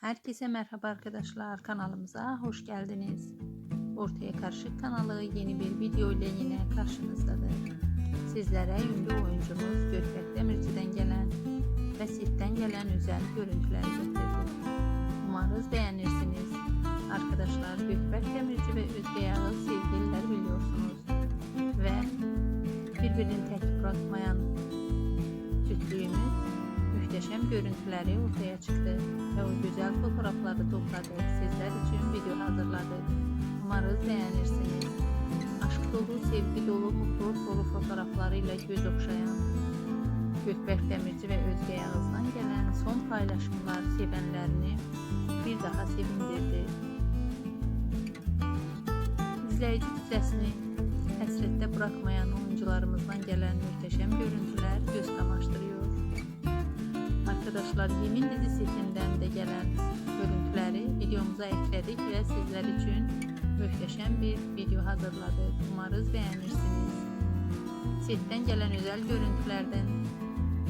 Herkese merhaba arkadaşlar kanalımıza hoş geldiniz. Ortaya Karışık kanalı yeni bir video ile yine karşınızdadır. Sizlere ünlü oyuncumuz Gökberk Demirci'den gelen ve sitten gelen özel görüntüler getirdik. Umarız beğenirsiniz. Arkadaşlar Gökberk Demirci ve Özge Yağız sevgililer biliyorsunuz. Ve birbirini tek bırakmayan çiftliğimiz muhteşem görüntüleri ortaya çıktı güzel fotoğrafları topladık. Sizler için video hazırladık. Umarız beğenirsiniz. Aşk dolu, sevgi dolu, mutluluk dolu fotoğraflarıyla göz okşayan Gökberk Demirci ve Özge Yağız'dan gelen son paylaşımlar sevenlerini bir daha sevindirdi. İzleyici kitlesini hasrette bırakmayan oyuncularımızdan gelen muhteşem görüntüler göz kamaştırıyor. Arkadaşlar Yemin dizi videomuza ekledik ve sizler için muhteşem bir video hazırladık. Umarız beğenirsiniz. Setten gelen özel görüntülerden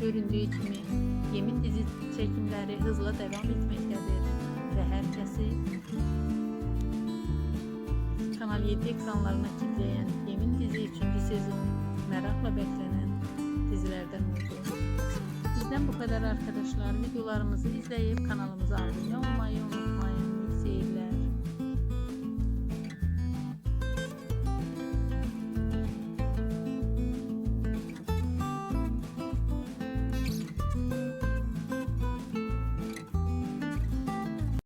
göründüğü gibi Yemin dizi çekimleri hızla devam etmektedir ve herkesi Kanal 7 ekranlarına kitleyen Yemin dizi 3. sezon merakla beklenen dizilerden oldu. Bizden bu kadar arkadaşlar. Videolarımızı izleyip kanalımıza abone olmayı.